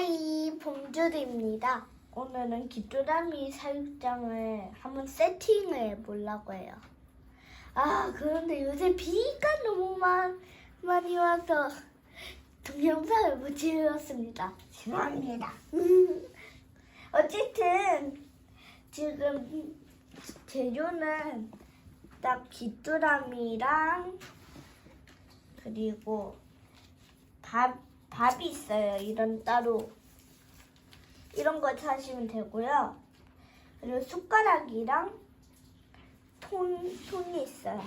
하이 봉주리입니다. 오늘은 귀뚜라미 사육장을 한번 세팅을 해보려고 해요. 아 그런데 요새 비가 너무 마, 많이 와서 동영상을 못 찍었습니다. 죄송합니다. 음, 어쨌든 지금 재료는 딱 귀뚜라미랑 그리고 밥, 밥이 있어요. 이런 따로. 이런 거 사시면 되고요. 그리고 숟가락이랑 통, 통이 있어요.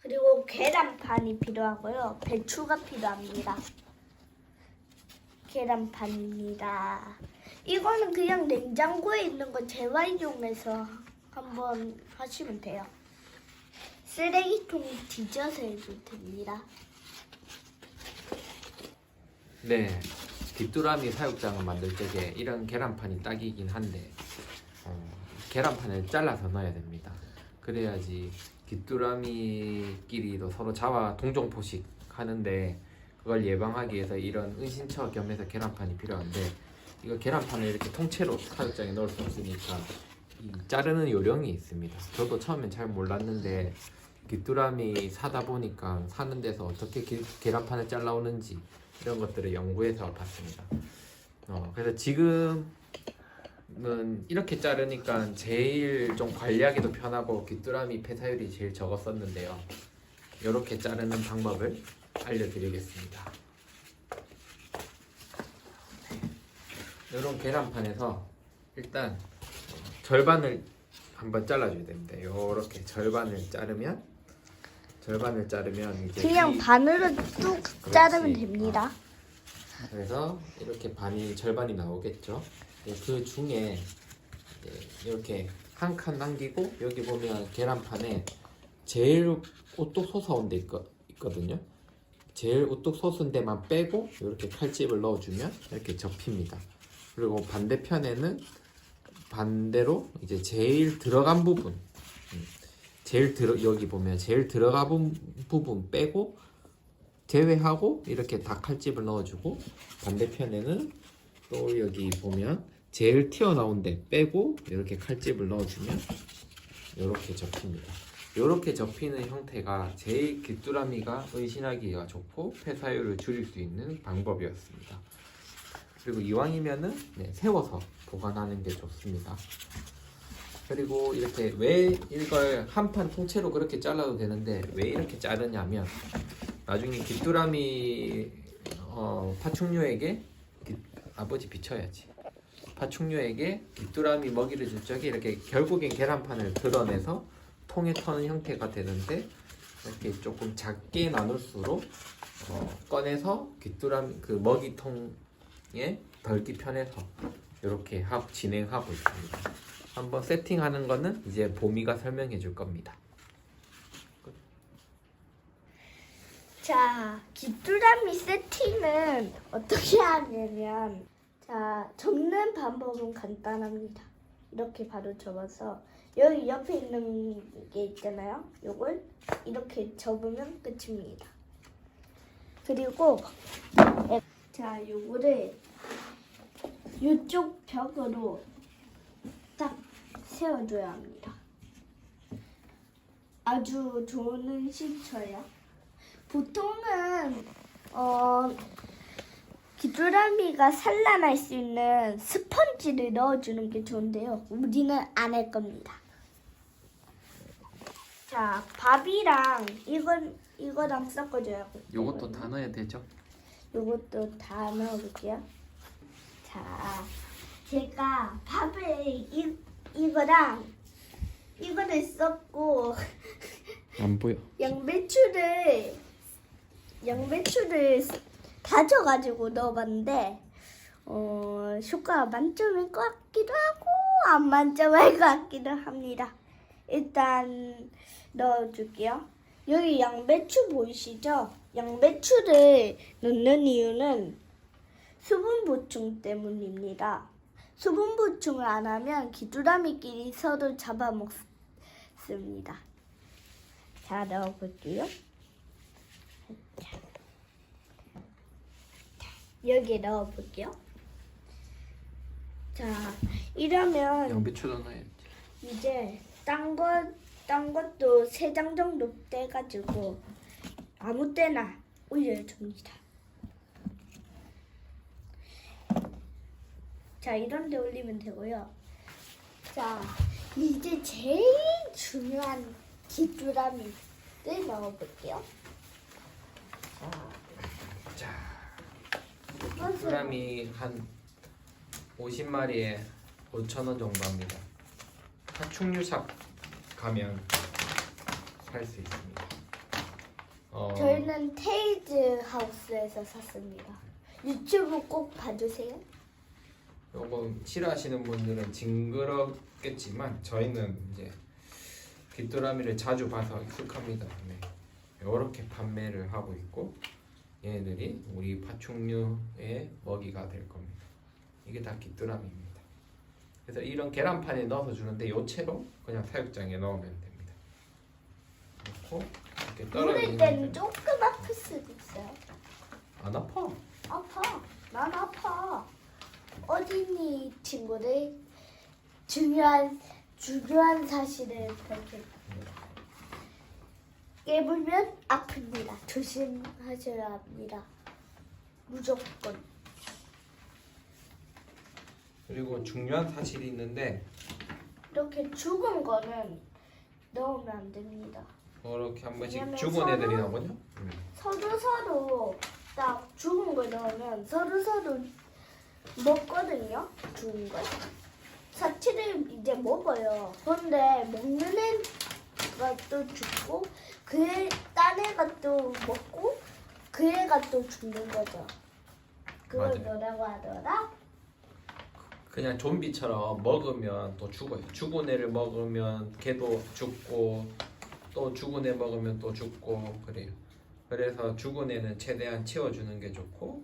그리고 계란판이 필요하고요. 배추가 필요합니다. 계란판입니다. 이거는 그냥 냉장고에 있는 거 재활용해서 한번 하시면 돼요. 쓰레기통 뒤져서 해도 됩니다. 네, 귀뚜라미 사육장을 만들 적에 이런 계란판이 딱이긴 한데 어, 계란판을 잘라서 넣어야 됩니다. 그래야지 귀뚜라미끼리도 서로 자와 동종 포식 하는데 그걸 예방하기 위해서 이런 은신처 겸해서 계란판이 필요한데 이거 계란판을 이렇게 통째로 사육장에 넣을 수 없으니까 이 자르는 요령이 있습니다. 저도 처음엔 잘 몰랐는데 귀뚜라미 사다 보니까 사는 데서 어떻게 게- 계란판을 잘라오는지 이런 것들을 연구해서 봤습니다. 어, 그래서 지금은 이렇게 자르니까 제일 좀 관리하기도 편하고 귀뚜라미 폐사율이 제일 적었었는데요. 이렇게 자르는 방법을 알려드리겠습니다. 이런 계란판에서 일단 절반을 한번 잘라줘야 됩니다. 이렇게 절반을 자르면 절반을 자르면 이제 그냥 이- 반으로 뚝. 자르면 됩니다. 그래서 이렇게 반이 절반이 나오겠죠. 네, 그 중에 이제 이렇게 한 칸 남기고 여기 보면 계란판에 제일 우뚝 솟아온 데 있거, 있거든요. 제일 우뚝 솟은 데만 빼고 이렇게 칼집을 넣어주면 이렇게 접힙니다. 그리고 반대편에는 반대로 이제 제일 들어간 부분, 음, 제일 들어 여기 보면 제일 들어간 부분 빼고 제외하고 이렇게 다 칼집을 넣어주고 반대편에는 또 여기 보면 제일 튀어나온 데 빼고 이렇게 칼집을 넣어주면 이렇게 접힙니다. 이렇게 접히는 형태가 제일 귀뚜라미가 은신하기가 좋고 폐사율을 줄일 수 있는 방법이었습니다. 그리고 이왕이면은 네, 세워서 보관하는 게 좋습니다. 그리고 이렇게 왜 이걸 한 판 통째로 그렇게 잘라도 되는데 왜 이렇게 자르냐면 나중에 귀뚜라미 어, 파충류에게 귀- 아버지 비춰야지. 파충류에게 귀뚜라미 먹이를 줄 적에 이렇게 결국엔 계란판을 드러내서 통에 터는 형태가 되는데 이렇게 조금 작게 나눌수록 어, 꺼내서 귀뚜라미 그 먹이통에 덜기 편해서 이렇게 하고 진행하고 있습니다. 한번 세팅하는 거는 이제 보미가 설명해 줄 겁니다. 자, 귀뚜라미 세팅은 어떻게 하냐면, 자, 접는 방법은 간단합니다. 이렇게 바로 접어서, 여기 옆에 있는 게 있잖아요. 요걸 이렇게 접으면 끝입니다. 그리고, 에, 자, 요거를 이쪽 벽으로 딱 세워줘야 합니다. 아주 좋은 신처예요. 보통은 어 귀뚜라미가 산란할 수 있는 스펀지를 넣어주는 게 좋은데요. 우리는 안 할 겁니다. 자, 밥이랑 이건 이거랑 섞어줘야 하고. 요것도 다 넣어야 되죠? 요것도 다 넣어볼게요. 자, 제가 밥을 이 이거랑 이거를 썼고 안 보여. 양배추를 양배추를 다져가지고 넣어봤는데 어 효과가 만점일 것 같기도 하고 안 만점일 것 같기도 합니다. 일단 넣어줄게요. 여기 양배추 보이시죠? 양배추를 넣는 이유는 수분 보충 때문입니다. 수분 보충을 안 하면 귀뚜라미끼리 서로 잡아먹습니다. 자, 넣어볼게요. 자, 여기에 넣어볼게요. 자, 이러면 양배추도 넣어야지. 이제 딴 것, 딴 것도 세 장 정도 떼가지고 아무 때나 올려줍니다. 자, 이런 데 올리면 되고요. 자, 이제 제일 중요한 귀뚜라미를 넣어볼게요. 자, 사람이 한 50마리에 5천 원 정도 합니다. 파충류샵 가면 살 수 있습니다. 어, 저희는 테이즈 하우스에서 샀습니다. 유튜브 꼭 봐주세요. 요거 싫어하시는 분들은 징그럽겠지만 저희는 이제 귀뚜라미를 자주 봐서 익숙합니다. 네. 이렇게 판매를 하고 있고 얘네들이 우리 파충류의 먹이가 될 겁니다. 이게 다 귀뚜라미입니다. 그래서 이런 계란판에 넣어서 주는데 요 채로 그냥 사육장에 넣으면 됩니다. 넣고 이렇게 떨어지는 조금 아플 수도 있어요. 안 아파. 아파. 난 아파. 어린이 친구들 중요한 중요한 사실을 밝힙니다. 깨물면 아픕니다. 조심하셔야 합니다. 무조건. 그리고 중요한 사실이 있는데 이렇게 죽은 거는 넣으면 안 됩니다. 이렇게 한 번씩 왜냐면 죽은 애들이 서로- 나오거든요. 음. 서로 서로 딱 죽은 거 넣으면 서로 서로 먹거든요. 죽은 걸. 사치를 이제 먹어요. 그런데 먹는 애가 또 죽고 그딴 애가 또 먹고 그 애가 또 죽는 거죠. 그걸 맞아요. 뭐라고 하더라? 그냥 좀비처럼 먹으면 또 죽어요. 죽은 애를 먹으면 걔도 죽고 또 죽은 애 먹으면 또 죽고 그래요. 그래서 죽은 애는 최대한 채워주는 게 좋고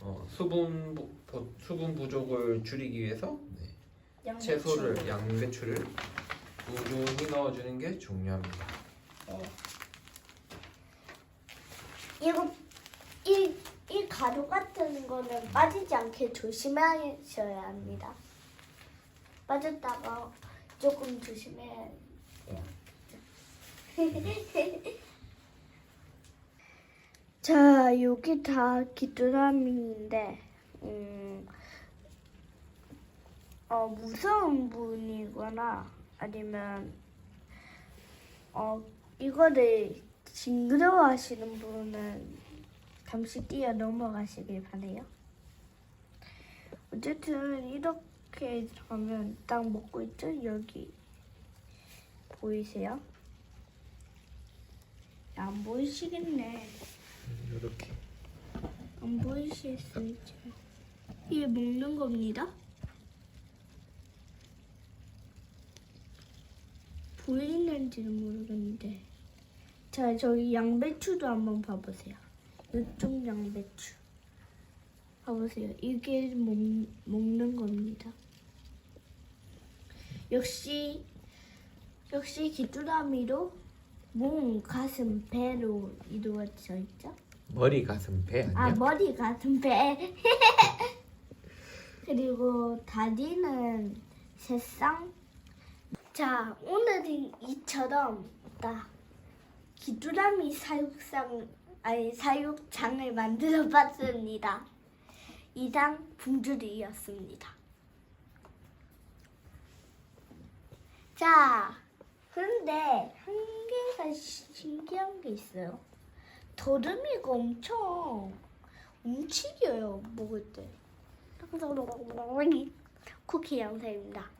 어, 수분 부, 부- 수분 부족을 줄이기 위해서 네, 양배추. 채소를 양배추를 꾸준히 넣어주는 게 중요합니다. 네. 이거 이, 이 가루 같은 거는 빠지지 않게 조심하셔야 합니다. 빠졌다가 조금 조심해야 돼요. 자, 여기 다 귀뚜라미인데, 음, 어, 무서운 분이거나 아니면 어, 이거를 징그러워 하시는 분은 잠시 뛰어 넘어가시길 바래요. 어쨌든 이렇게 하면 딱 먹고 있죠? 여기 보이세요? 안 보이시겠네. 이렇게 안 보이실 수 있죠. 이게 먹는 겁니다. 보이는지는 모르겠는데. 자, 저기 양배추도 한번 봐보세요. 이쪽 양배추. 봐보세요. 이게 먹, 먹는 겁니다. 역시, 역시 귀뚜라미로 몸, 가슴, 배로 이루어져 있죠. 머리 가슴 배 아니야? 아 머리 같은 배 그리고 다리는 새쌍 자 오늘은 이처럼 딱 귀뚜라미 사육상 아니 사육장을 만들어 봤습니다 이상 붕주리였습니다 자 그런데 한 개가 신기한 게 있어요 더듬이가 엄청 움직여요 먹을 때. 쿠키 영상입니다. 끝.